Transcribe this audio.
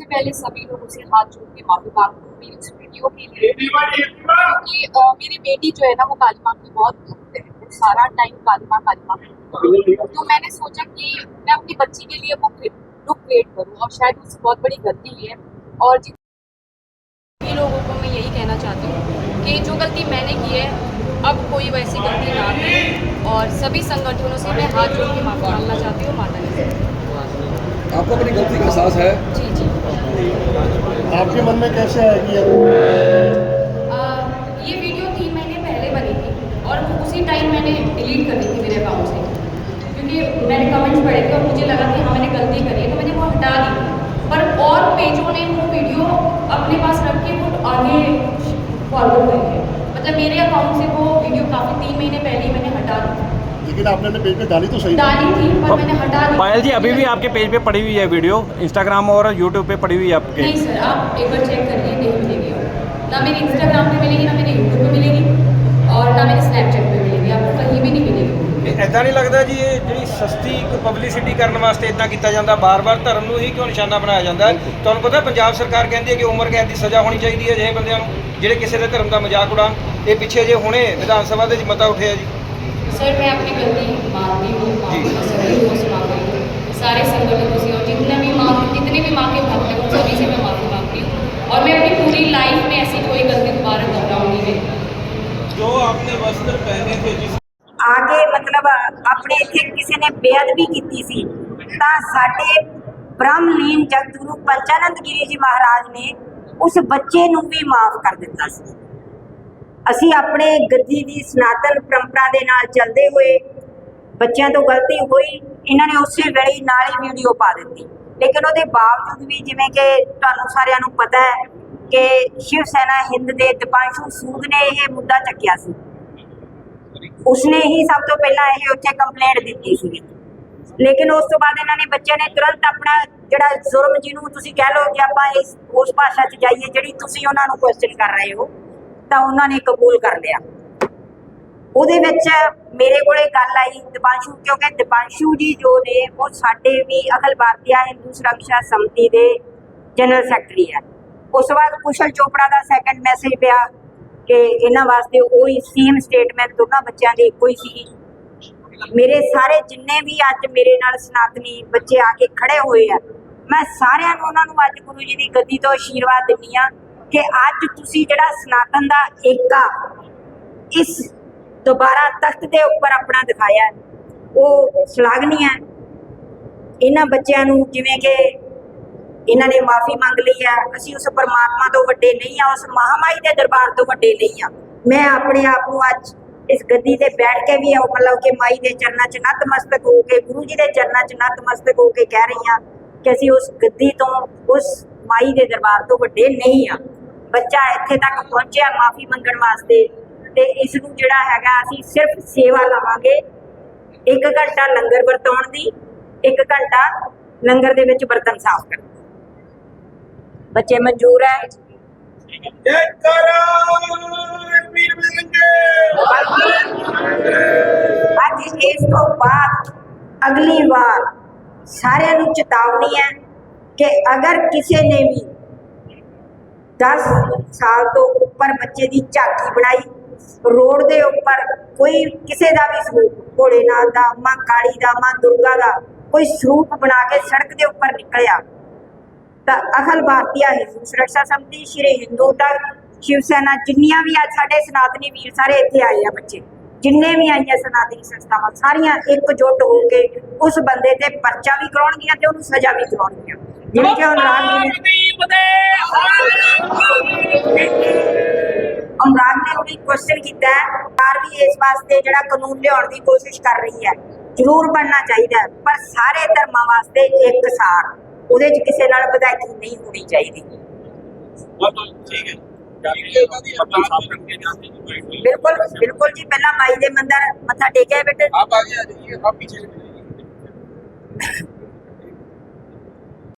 सबसे पहले सभी लोगों से हाथ जोड़ के माफ़ी मांगती हूँ मेरी इस वीडियो के लिए। क्योंकि मेरी बेटी जो है ना वो काली माँ की बहुत भक्त है। वो सारा टाइम काली माँ काली माँ तो मैंने सोचा कि मैं अपनी बच्ची के लिए वो लुक क्रिएट करूँ और शायद उससे बहुत बड़ी गलती है। और जितने लोगों को मैं यही कहना चाहती हूँ कि जो गलती मैंने की है अब कोई वैसी गलती ना करे। और सभी संगठनों से मैं हाथ जोड़ के माफ़ी मांगना चाहती हूँ माता ने आपको अपनी गलती का एहसास है? जी जी। आपके मन में कैसे आएगी ये वीडियो तीन महीने पहले बनी थी और उसी टाइम मैंने डिलीट कर दी थी मेरे अकाउंट से। क्योंकि मैंने कमेंट्स पढ़े थे और मुझे लगा कि हाँ मैंने गलती करी है तो मैंने वो हटा दी। पर और पेजों ने वो वीडियो अपने पास रख के वो आगे फॉरवर्ड करी है। मतलब मेरे अकाउंट से वो वीडियो काफ़ी तीन महीने पहले ही मैंने हटा दी। लेकिन आपने अपने पेज पे डाली तो सही डाली थी पर मैंने हटा दी पायल जी अभी भी आपके पेज पे पड़ी हुई है वीडियो इंस्टाग्राम और यूट्यूब पे पड़ी हुई है आपके नहीं सर आप एक बार चेक करिए नहीं मिलेगी और ना मेरे इंस्टाग्राम पे मिलेगी ना मेरे यूट्यूब पे मिलेगी और ना मेरे स्नैपचैट पे मिलेगी आपको कहीं भी नहीं मिलेगी ਇਦਾਂ ਨਹੀਂ ਲੱਗਦਾ ਜੀ ਇਹ ਜਿਹੜੀ ਸਸਤੀ ਇੱਕ ਪਬਲਿਸਿਟੀ ਕਰਨ ਵਾਸਤੇ ਇਦਾਂ ਕੀਤਾ ਜਾਂਦਾ ਬਾਰ-ਬਾਰ ਧਰਮ ਨੂੰ ਹੀ ਕਿਉਂ ਨਿਸ਼ਾਨਾ ਬਣਾਇਆ ਜਾਂਦਾ ਹੈ ਤੁਹਾਨੂੰ ਪਤਾ ਪੰਜਾਬ ਸਰਕਾਰ ਕਹਿੰਦੀ ਹੈ ਕਿ ਉਮਰ ਕੈਦ ਦੀ ਸਜ਼ਾ ਹੋਣੀ ਚਾਹੀਦੀ ਹੈ ਜਿਹੇ ਬੰਦਿਆਂ ਨੂੰ ਜਿਹੜੇ ਕਿਸੇ ਦੇ ਧਰਮ ਦਾ ਮਜ਼ਾਕ ਉਡਾਉਣ ਇਹ ਪਿੱਛੇ ਜੇ ਹੁਣੇ ਵਿਧਾਨ ਸਭਾ ਦੇ ਵਿੱਚ ਮਤਾ ਉੱਠਿਆ ਜੀ सर मैं अपनी गलती मानती हूँ माँ जी। को सभी को से मांग रही हूँ सारे संगठनों से और जितने भी माँ जितने भी माँ के भक्त हैं उन सभी से मैं माफ़ी मांगती हूँ और मैं अपनी पूरी लाइफ में ऐसी कोई गलती दोबारा दोहराऊंगी नहीं जो आपने वस्त्र पहने थे जिस ਆ ਕੇ ਮਤਲਬ ਆਪਣੇ ਇੱਥੇ ਕਿਸੇ ਨੇ ਬੇਅਦਬੀ ਕੀਤੀ ਸੀ ਤਾਂ ਸਾਡੇ ਬ੍ਰਹਮਲੀਨ ਜਗਤਗੁਰੂ ਪੰਚਾਨੰਦ ਗਿਰੀ ਜੀ ਮਹਾਰਾਜ ਨੇ ਉਸ ਬੱਚੇ ਨੂੰ ਵੀ ਮਾਫ ਕਰ ਦਿੱਤਾ ਸੀ ਅਸੀਂ ਆਪਣੇ ਗੱਦੀ ਦੀ ਸਨਾਤਨ ਪਰੰਪਰਾ ਦੇ ਨਾਲ ਚੱਲਦੇ ਹੋਏ ਬੱਚਿਆਂ ਤੋਂ ਗਲਤੀ ਹੋਈ, ਇਹਨਾਂ ਨੇ ਉਸੇ ਵੇਲੇ ਨਾਲ ਹੀ ਵੀਡੀਓ ਪਾ ਦਿੱਤੀ। ਲੇਕਿਨ ਉਹਦੇ ਬਾਵਜੂਦ ਵੀ ਜਿਵੇਂ ਕਿ ਤੁਹਾਨੂੰ ਸਾਰਿਆਂ ਨੂੰ ਪਤਾ ਹੈ ਕਿ ਸ਼ਿਵ ਸੈਨਾ ਹਿੰਦ ਦੇ ਦੀਪਾਂਸ਼ੂ ਸੂਦ ਨੇ ਇਹ ਮੁੱਦਾ ਚੱਕਿਆ ਸੀ। ਉਸਨੇ ਹੀ ਸਭ ਤੋਂ ਪਹਿਲਾਂ ਇਹ ਉੱਥੇ ਕੰਪਲੇਂਟ ਦਿੱਤੀ ਸੀ। ਲੇਕਿਨ ਉਸ ਤੋਂ ਬਾਅਦ ਇਹਨਾਂ ਨੇ ਬੱਚਿਆਂ ਨੇ ਤੁਰੰਤ ਆਪਣਾ ਜਿਹੜਾ ਜ਼ੁਰਮ ਜਿਹਨੂੰ ਤੁਸੀਂ ਕਹਿ ਲਓ ਕਿ ਆਪਾਂ ਇਸ ਉਸ ਭਾਸ਼ਾ 'ਚ ਜਾਈਏ, ਜਿਹੜੀ ਤੁਸੀਂ ਉਹਨਾਂ ਨੂੰ ਕੁਐਸਚਨ ਕਰ ਰਹੇ ਹੋ ਤਾਂ ਉਹਨਾਂ ਨੇ ਕਬੂਲ ਕਰ ਲਿਆ। ਉਹਦੇ ਵਿੱਚ ਮੇਰੇ ਕੋਲੇ ਗੱਲ ਆਈ ਦੀਪਾਂਸ਼ੂ, ਕਿਉਂਕਿ ਦੀਪਾਂਸ਼ੂ ਜੀ ਜੋ ਨੇ, ਉਹ ਸਾਡੇ ਵੀ ਅਖਲ ਭਾਰਤੀਆ ਹਿੰਦੂ ਸੁਰੱਖਿਆ ਸਮਿਤੀ ਦੇ ਜਨਰਲ ਸੈਕਟਰੀ ਹੈ ਉਸ ਤੋਂ ਬਾਅਦ ਕੁਸ਼ਲ ਚੋਪੜਾ ਦਾ ਸੈਕੰਡ ਮੈਸੇਜ ਪਿਆ ਕਿ ਇਹਨਾਂ ਵਾਸਤੇ ਉਹੀ ਸੇਮ ਸਟੇਟਮੈਂਟ ਦੋਨਾਂ ਬੱਚਿਆਂ ਦੀ ਇੱਕੋ ਹੀ ਸੀ। ਮੇਰੇ ਸਾਰੇ ਜਿੰਨੇ ਵੀ ਅੱਜ ਮੇਰੇ ਨਾਲ ਸਨਾਤਨੀ ਬੱਚੇ ਆ ਕੇ ਖੜੇ ਹੋਏ ਆ, ਮੈਂ ਸਾਰਿਆਂ ਨੂੰ ਉਹਨਾਂ ਨੂੰ ਅੱਜ ਗੁਰੂ ਜੀ ਦੀ ਗੱਦੀ ਤੋਂ ਆਸ਼ੀਰਵਾਦ ਦਿੰਨੀ ਆ ਕਿ ਅੱਜ ਤੁਸੀਂ ਜਿਹੜਾ ਸਨਾਤਨ ਦਾ ਏਕਾ ਇਸ ਦੁਬਾਰਾ ਤਖਤ ਦੇ ਉੱਪਰ ਆਪਣਾ ਦਿਖਾਇਆ ਉਹ ਸ਼ਲਾਘਨੀ ਹੈ। ਇਹਨਾਂ ਬੱਚਿਆਂ ਨੂੰ ਜਿਵੇਂ ਕਿ ਇਹਨਾਂ ਨੇ ਮਾਫੀ ਮੰਗ ਲਈ ਹੈ, ਅਸੀਂ ਉਸ ਪਰਮਾਤਮਾ ਤੋਂ ਵੱਡੇ ਨਹੀਂ ਆ ਉਸ ਮਹਾਮਾਈ ਦੇ ਦਰਬਾਰ ਤੋਂ ਵੱਡੇ ਨਹੀਂ ਆ ਮੈਂ ਆਪਣੇ ਆਪ ਨੂੰ ਅੱਜ ਇਸ ਗੱਦੀ ਤੇ ਬੈਠ ਕੇ ਵੀ ਉਹ ਮਤਲਬ ਕਿ ਮਾਈ ਦੇ ਚਰਨਾਂ 'ਚ ਨਤਮਸਤਕ ਹੋ ਕੇ, ਗੁਰੂ ਜੀ ਦੇ ਚਰਨਾਂ 'ਚ ਨਤਮਸਤਕ ਹੋ ਕੇ ਕਹਿ ਰਹੀ ਹਾਂ ਕਿ ਅਸੀਂ ਉਸ ਗੱਦੀ ਤੋਂ, ਉਸ ਮਾਈ ਦੇ ਦਰਬਾਰ ਤੋਂ ਵੱਡੇ ਨਹੀਂ ਆ ਬੱਚਾ ਇੱਥੇ ਤੱਕ ਪਹੁੰਚਿਆ ਮਾਫੀ ਮੰਗਣ ਵਾਸਤੇ ਤੇ ਇਸ ਨੂੰ ਜਿਹੜਾ ਹੈਗਾ ਅਸੀਂ ਸਿਰਫ ਸੇਵਾ ਲਵਾਂਗੇ। ਇੱਕ ਘੰਟਾ ਲੰਗਰ ਵਰਤਾਉਣ ਦੀ ਇੱਕ ਘੰਟਾ ਲੰਗਰ ਦੇ ਵਿੱਚ ਬਰਤਨ ਸਾਫ਼ ਕਰਨ ਦੀ। ਬੱਚੇ ਮਨਜ਼ੂਰ ਹੈ? ਅੱਜ ਇਸ ਤੋਂ ਬਾਅਦ ਅਗਲੀ ਵਾਰ ਸਾਰਿਆਂ ਨੂੰ ਚੇਤਾਵਨੀ ਹੈ ਕਿ ਅਗਰ ਕਿਸੇ ਨੇ ਵੀ 10 ਸਾਲ ਤੋਂ ਉੱਪਰ ਬੱਚੇ ਦੀ ਝਾਕੀ ਬਣਾਈ। ਰੋਡ ਦੇ ਉੱਪਰ ਕੋਈ ਕਿਸੇ ਦਾ ਵੀ ਸਰੂਪ ਭੋਲੇਨਾਥ ਦਾ, ਮਾਂ ਕਾਲੀ ਦਾ, ਮਾਂ ਦੁਰਗਾ ਦਾ ਕੋਈ ਸਰੂਪ ਬਣਾ ਕੇ ਸੜਕ ਦੇ ਉੱਪਰ ਨਿਕਲਿਆ। ਤਾਂ ਅਖਲ ਭਾਰਤੀ ਹਿੰਦੂ ਸੁਰੱਖਿਆ ਸਮਿਤੀ ਸ਼੍ਰੀ ਹਿੰਦੂ ਤੱਕ ਸ਼ਿਵ ਸੈਨਾ, ਜਿੰਨੀਆਂ ਵੀ ਅੱਜ ਸਾਡੇ ਸਨਾਤਨੀ ਵੀਰ ਸਾਰੇ ਇੱਥੇ ਆਏ ਆ ਬੱਚੇ, ਜਿੰਨੇ ਵੀ ਆਈਆਂ ਸਨਾਤਨੀ ਸੰਸਥਾਵਾਂ, ਸਾਰੀਆਂ ਇੱਕਜੁੱਟ ਹੋ ਕੇ ਉਸ ਬੰਦੇ ਤੇ ਪਰਚਾ ਵੀ ਕਰਾਉਣਗੀਆਂ ਤੇ ਉਹਨੂੰ ਸਜ਼ਾ ਵੀ ਕਰਾਉਣਗੀਆਂ। ਜਿਵੇਂ ਕਿ ਹੁਣ ਰਾਮ ਜੀ ਨੇ ਅਮਰਾਨ ਨੇ ਉਹਨੇ ਕੁਐਸਚਨ ਕੀਤਾ ਹੈ ਆਰਮੀ ਇਸ ਵਾਸਤੇ ਜਿਹੜਾ ਕਾਨੂੰਨ ਲਿਆਉਣ ਦੀ ਕੋਸ਼ਿਸ਼ ਕਰ ਰਹੀ ਹੈ ਜ਼ਰੂਰ ਬਣਨਾ ਚਾਹੀਦਾ ਪਰ ਸਾਰੇ ਧਰਮਾਂ ਵਾਸਤੇ ਇੱਕ ਸਾਰ ਉਹਦੇ 'ਚ ਕਿਸੇ ਨਾਲ ਵਿਧਾਇਕੀ ਨਹੀਂ ਹੋਣੀ ਚਾਹੀਦੀ। ਠੀਕ ਹੈ। ਬਿਲਕੁਲ ਬਿਲਕੁਲ ਜੀ ਪਹਿਲਾਂ ਮਾਈ ਦੇ ਮੰਦਰ ਮੱਥਾ ਟੇਕਿਆ ਬੇਟੇ। ਆਪ ਆ ਗਏ ਆ ਜੀ ਆਪ ਪਿੱਛੇ।